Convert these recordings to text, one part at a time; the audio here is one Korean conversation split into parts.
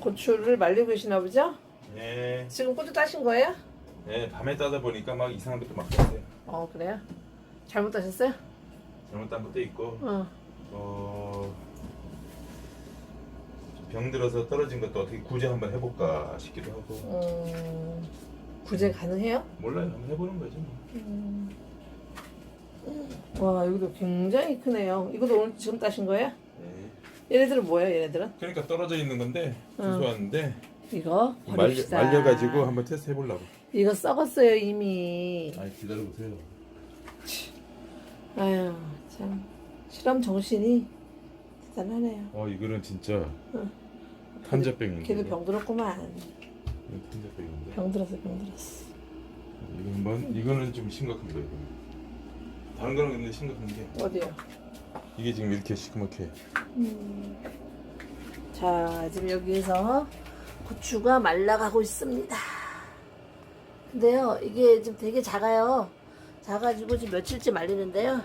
고추를 말리고 계시나 보죠? 네. 지금 고추 따신 거예요? 네, 밤에 따다 보니까 막 이상한 것도 막 떴어요. 어 그래요? 잘못 따셨어요? 잘못한 것도 있고, 어. 어, 병 들어서 떨어진 것도 어떻게 구제 한번 해볼까 싶기도 하고. 음, 구제 가능해요? 몰라요, 한번 해보는 거지 뭐. 음. 와 여기도 굉장히 크네요. 이것도 오늘 지금 따신 거예요? 네. 얘네들은 뭐예요? 얘네들은? 그러니까 떨어져 있는 건데 응. 주소왔는데 이거 말려, 버립시다. 말려가지고 한번 테스트 해보려고. 이거 썩었어요 이미. 아 기다려 보세요. 아유 참 실험 정신이 대단하네요. 어 이거는 진짜 응. 탄저병인데. 걔도 병 들었구만. 탄저병인데. 병 들었어 병 들었어. 이거 한번 이거는 좀 심각한 거예요. 이거는. 다른 거는 근데 심각한 게 어디요? 이게 지금 이렇게 시커멓게. 음. 자, 지금 여기에서 고추가 말라가고 있습니다. 근데요, 이게 지금 되게 작아요. 작아지고 지금 며칠째 말리는데요.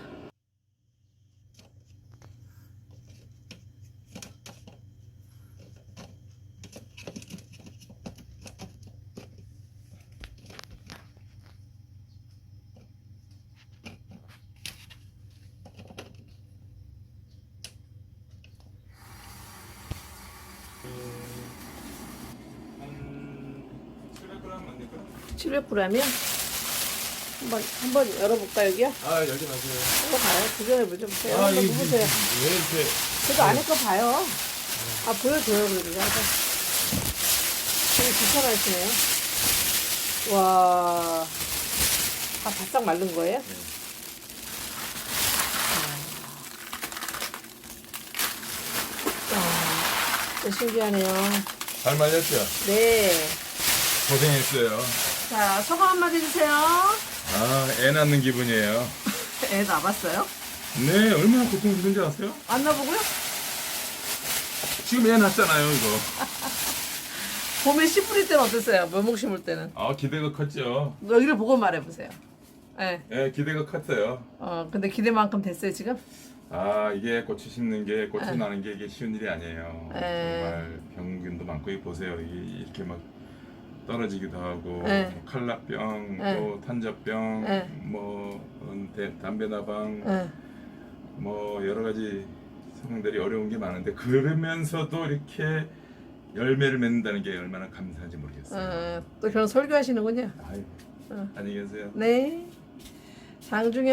700g이요? 한번, 한번 열어볼까, 여기요? 아 열지 마세요. 한번 봐요. 구경해 보죠. 보세요. 아 한번 이게? 왜 이렇게? 그래도 안에 거 봐요. 아, 보여줘요, 그래도. 하자. 되게 귀찮아하시네요. 와. 다 바싹 마른 거예요? 아, 진짜 신기하네요. 잘 말렸죠? 네. 고생했어요. 자, 소감 한마디 해주세요. 아, 애 낳는 기분이에요. 애 낳았어요? 네, 얼마나 고통스러운지 아세요? 안 낳아보고요? 지금 애 낳았잖아요, 이거. 봄에 씨 뿌릴 때는 어땠어요? 묘목 심을 때는? 아, 기대가 컸죠. 여기를 보고 말해보세요. 네. 예, 기대가 컸어요. 어, 근데 기대만큼 됐어요, 지금? 아, 이게 고추 심는 게, 고추 네. 나는 게 이게 쉬운 일이 아니에요. 네. 정말 병균도 많고, 이 보세요. 이게 이렇게 막 떨어지기도 하고, 네. 뭐 칼라병, 네. 뭐 탄저병, 네. 뭐 음, 대- 담배 나방, 네. 뭐 여러 가지 상황들이 어려운 게 많은데 그러면서도 이렇게 열매를 맺는다는 게 얼마나 감사한지 모르겠어요. 어, 또 그런 설교하시는군요. 아유, 어. 안녕히 계세요. 네. 장중에